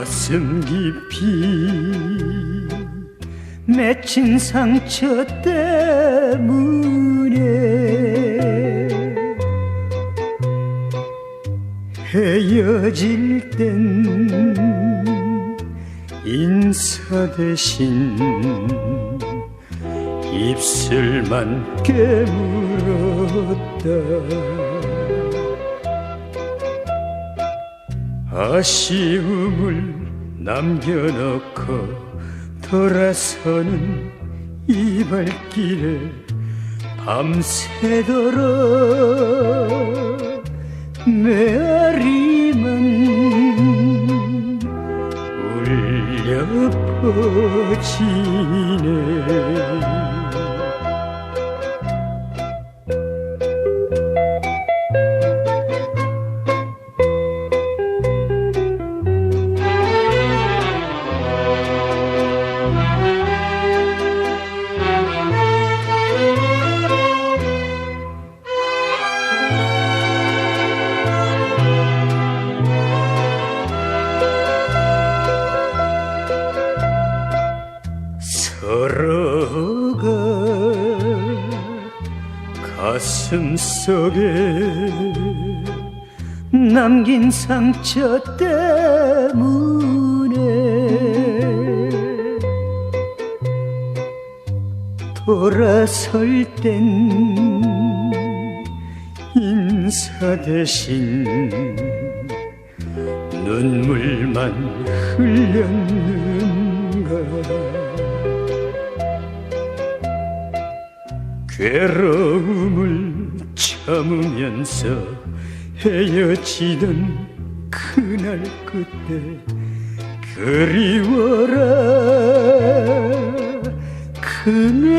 가슴 깊이 맺힌 상처 때문에 헤어질 땐 인사 대신 입술만 깨물었다 아쉬움을 남겨놓고 돌아서는 이 발길에 밤새도록 메아리만 울려 퍼지네 서로가 가슴 속에 남긴 상처 때문에 돌아설 땐 인사 대신 눈물만 흘렸는가 괴로움을 참으면서 헤어지던 그날 그때 그리워라. 그 메아리